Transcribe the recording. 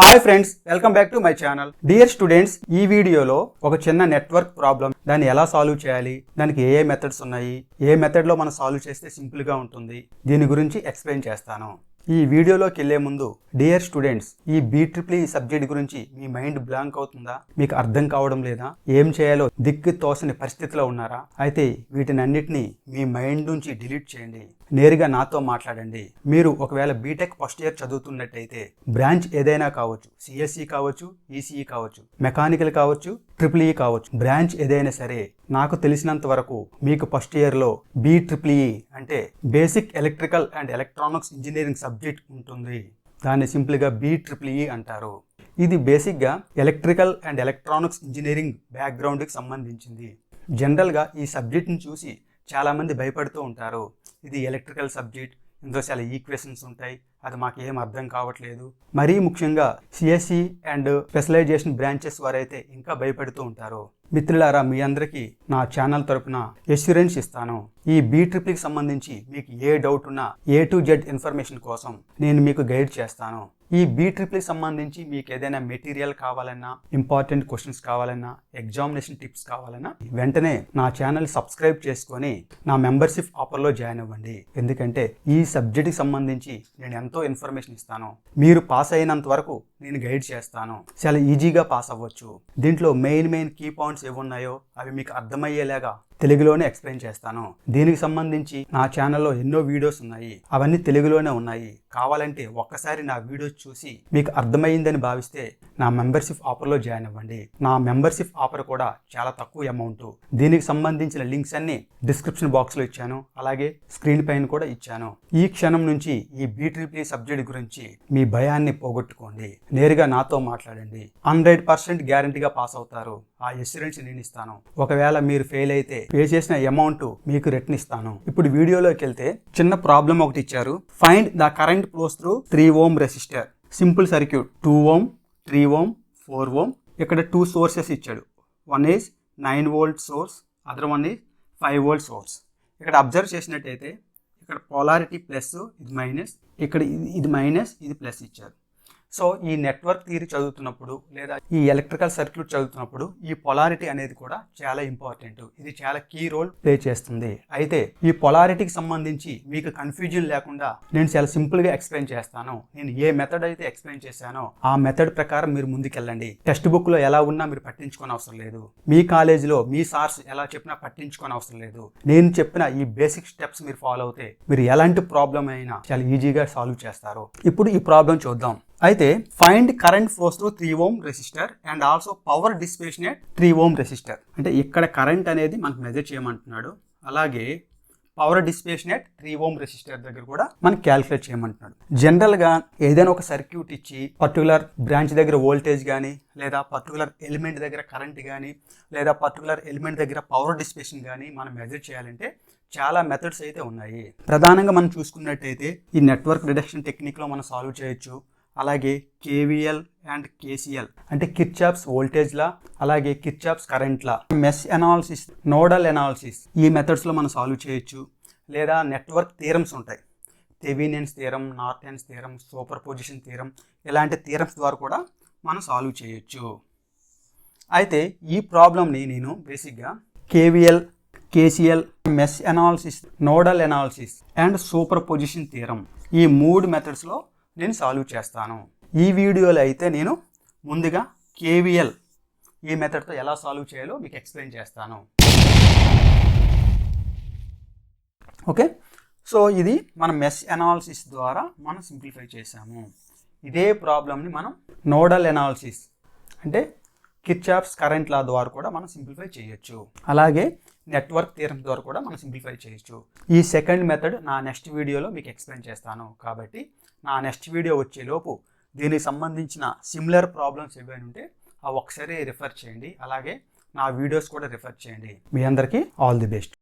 Hi friends welcome back to my channel dear students ఈ వీడియోలో ఒక చిన్న నెట్వర్క్ ప్రాబ్లం దాన్ని ఎలా సాల్వ్ చేయాలి? దానికి ఏ ఏ మెథడ్స్ ఉన్నాయి? ఏ మెథడ్లో మనం సాల్వ్ చేస్తే సింపుల్గా ఉంటుంది? దీని గురించి ఎక్స్ప్లెయిన్ చేస్తాను. ఈ వీడియోలోకి వెళ్ళే ముందు డియర్ స్టూడెంట్స్ ఈ బీ ట్రిపుల్ ఈ సబ్జెక్ట్ గురించి మీ మైండ్ బ్లాంక్ అవుతుందా? మీకు అర్థం కావడం లేదా? ఏం చేయాలో దిక్కు తోసని పరిస్థితిలో ఉన్నారా? అయితే వీటిని అన్నిటినీ మీ మైండ్ నుంచి డిలీట్ చేయండి. నేరుగా నాతో మాట్లాడండి. మీరు ఒకవేళ బీటెక్ ఫస్ట్ ఇయర్ చదువుతున్నట్టయితే బ్రాంచ్ ఏదైనా కావచ్చు సిఎస్ఈ కావచ్చు ఈసీఈ కావచ్చు మెకానికల్ కావచ్చు ట్రిపుల్ ఈ కావచ్చు బ్రాంచ్ ఏదైనా సరే నాకు తెలిసినంత వరకు మీకు ఫస్ట్ ఇయర్లో బీ ట్రిపుల్ ఈ అంటే basic electrical and electronics engineering subject ఉంటుంది. దాన్ని సింపుల్గా బీ ట్రిపుల్ ఈ అంటారు. ఇది బేసిక్గా ఎలక్ట్రికల్ అండ్ ఎలక్ట్రానిక్స్ ఇంజనీరింగ్ బ్యాక్గ్రౌండ్కి సంబంధించింది. జనరల్గా ఈ సబ్జెక్ట్ని చూసి చాలామంది భయపడుతూ ఉంటారు. ఇది ఎలక్ట్రికల్ సబ్జెక్ట్ ఇందులో చాలా ఈక్వేషన్స్ ఉంటాయి. అది మాకు ఏం అర్థం కావట్లేదు. మరీ ముఖ్యంగా సిఎస్సి అండ్ స్పెషలైజేషన్ బ్రాంచెస్ వారైతే ఇంకా భయపెడుతూ ఉంటారు. మిత్రులారా మీ అందరికీ నా ఛానల్ తరపున ఎష్యూరెన్స్ ఇస్తాను. ఈ బీ ట్రిప్కి e సంబంధించి మీకు ఏ డౌట్ ఉన్నా ఏ టు జెడ్ ఇన్ఫర్మేషన్ కోసం నేను మీకు గైడ్ చేస్తాను. ఈ బీ ట్రిప్కి e సంబంధించి మీకు ఏదైనా మెటీరియల్ కావాలన్నా ఇంపార్టెంట్ క్వశ్చన్స్ కావాలన్నా ఎగ్జామినేషన్ టిప్స్ కావాలన్నా వెంటనే నా ఛానల్ సబ్స్క్రైబ్ చేసుకొని నా మెంబర్షిప్ ఆఫర్లో జాయిన్ అవ్వండి. ఎందుకంటే ఈ సబ్జెక్ట్కి సంబంధించి నేను ఎంతో ఇన్ఫర్మేషన్ ఇస్తాను. మీరు పాస్ అయినంత వరకు నేను గైడ్ చేస్తాను. చాలా ఈజీగా పాస్ అవ్వచ్చు. దీంట్లో మెయిన్ మెయిన్ కీ పాయింట్స్ ఏమున్నాయో అవి మీకు అర్థమయ్యేలాగా తెలుగులోనే ఎక్స్ప్లెయిన్ చేస్తాను. దీనికి సంబంధించి నా ఛానల్లో ఎన్నో వీడియోస్ ఉన్నాయి. అవన్నీ తెలుగులోనే ఉన్నాయి. కావాలంటే ఒక్కసారి నా వీడియోస్ చూసి మీకు అర్థమైందని భావిస్తే నా మెంబర్షిప్ ఆఫర్లో జాయిన్ అవ్వండి. నా మెంబర్షిప్ ఆఫర్ కూడా చాలా తక్కువ అమౌంట్. దీనికి సంబంధించిన లింక్స్ అన్ని డిస్క్రిప్షన్ బాక్స్లో ఇచ్చాను. అలాగే స్క్రీన్ పైన కూడా ఇచ్చాను. ఈ క్షణం నుంచి ఈ బీట్రీపీ సబ్జెక్ట్ గురించి మీ భయాన్ని పోగొట్టుకోండి. నేరుగా నాతో మాట్లాడండి. హండ్రెడ్ పర్సెంట్ గ్యారంటీగా పాస్ అవుతారు. ఆ ఎస్యూరెన్స్ నేను ఇస్తాను. ఒకవేళ మీరు ఫెయిల్ అయితే పే చేసిన అమౌంట్ మీకు రిటర్న్ ఇస్తాను. ఇప్పుడు వీడియోలోకి వెళ్తే చిన్న ప్రాబ్లం ఒకటి ఇచ్చారు. Find the current flows through three ohm resistor simple circuit two ohm three ohm four ohm ఇక్కడ టూ సోర్సెస్ ఇచ్చాడు. One is nine volt source other one is five volt source ఇక్కడ అబ్జర్వ్ చేసినట్టయితే ఇక్కడ polarity plus ఇది minus ఇక్కడ ఇది ఇది minus ఇది ప్లస్ ఇచ్చారు. సో ఈ నెట్వర్క్ థియరీ చదువుతున్నప్పుడు లేదా ఈ ఎలక్ట్రికల్ సర్క్యూట్ చదువుతున్నప్పుడు ఈ పొలారిటీ అనేది కూడా చాలా ఇంపార్టెంట్. ఇది చాలా కీ రోల్ ప్లే చేస్తుంది. అయితే ఈ పొలారిటీకి సంబంధించి మీకు కన్ఫ్యూజన్ లేకుండా నేను చాలా సింపుల్గా ఎక్స్ప్లెయిన్ చేస్తాను. నేను ఏ మెథడ్ అయితే ఎక్స్ప్లెయిన్ చేశానో ఆ మెథడ్ ప్రకారం మీరు ముందుకెళ్ళండి. టెక్స్ట్ బుక్లో ఎలా ఉన్నా మీరు పట్టించుకోని అవసరం లేదు. మీ కాలేజీలో మీ సార్స్ ఎలా చెప్పినా పట్టించుకోని అవసరం లేదు. నేను చెప్పిన ఈ బేసిక్ స్టెప్స్ మీరు ఫాలో అవుతే మీరు ఎలాంటి ప్రాబ్లం అయినా చాలా ఈజీగా సాల్వ్ చేస్తారు. ఇప్పుడు ఈ ప్రాబ్లం చూద్దాం. అయితే find current flows through three ohm resistor and also power dissipation at three ohm resistor. అంటే ఇక్కడ కరెంట్ అనేది మనకు మెజర్ చేయమంటున్నాడు. అలాగే power dissipation at three ohm resistor దగ్గర కూడా మనం క్యాలిక్యులేట్ చేయమంటున్నాడు. జనరల్గా ఏదైనా ఒక సర్క్యూట్ ఇచ్చి పర్టికులర్ బ్రాంచ్ దగ్గర వోల్టేజ్ కానీ లేదా పర్టికులర్ ఎలిమెంట్ దగ్గర కరెంట్ కానీ లేదా పర్టికులర్ ఎలిమెంట్ దగ్గర పవర్ డిస్పేషన్ కానీ మనం మెజర్ చేయాలంటే చాలా మెథడ్స్ అయితే ఉన్నాయి. ప్రధానంగా మనం చూసుకున్నట్టయితే ఈ నెట్వర్క్ రిడక్షన్ టెక్నిక్లో మనం సాల్వ్ చేయొచ్చు. అలాగే కేవీఎల్ అండ్ కేసీఎల్. అంటే కిర్చాప్స్ వోల్టేజ్ లా అలాగే Kirchhoff's current law mesh analysis nodal analysis ఈ మెథడ్స్లో మనం సాల్వ్ చేయొచ్చు. లేదా నెట్వర్క్ థీరమ్స్ ఉంటాయి. Thevenin's theorem Norton's theorem superposition theorem ఇలాంటి థీరమ్స్ ద్వారా కూడా మనం సాల్వ్ చేయొచ్చు. అయితే ఈ ప్రాబ్లమ్ని నేను బేసిక్గా KVL KCL mesh analysis nodal analysis and superposition theorem ఈ మూడు మెథడ్స్లో నేను సాల్వ్ చేస్తాను. ఈ వీడియోలో అయితే నేను ముందుగా కేవీఎల్ ఈ మెథడ్తో ఎలా సాల్వ్ చేయాలో మీకు ఎక్స్ప్లెయిన్ చేస్తాను. ఓకే? సో ఇది మన మెస్ అనాలిసిస్ ద్వారా మనం సింప్లిఫై చేసాము ఇదే ప్రాబ్లమ్ని మనం నోడల్ అనాలిసిస్ అంటే కిర్చాప్స్ కరెంట్ లా ద్వారా కూడా మనం సింప్లిఫై చేయొచ్చు. అలాగే నెట్వర్క్ థియరం ద్వారా కూడా మనం సింప్లిఫై చేయొచ్చు. ఈ సెకండ్ మెథడ్ నా నెక్స్ట్ వీడియోలో మీకు ఎక్స్ప్లెయిన్ చేస్తాను. కాబట్టి నా నెక్స్ట్ వీడియో వచ్చేలోపు దీనికి సంబంధించిన సిమిలర్ ప్రాబ్లమ్స్ ఏవైనా ఉంటే అవి ఒకసారి రిఫర్ చేయండి. అలాగే నా వీడియోస్ కూడా రిఫర్ చేయండి. మీ అందరికీ ఆల్ ది బెస్ట్.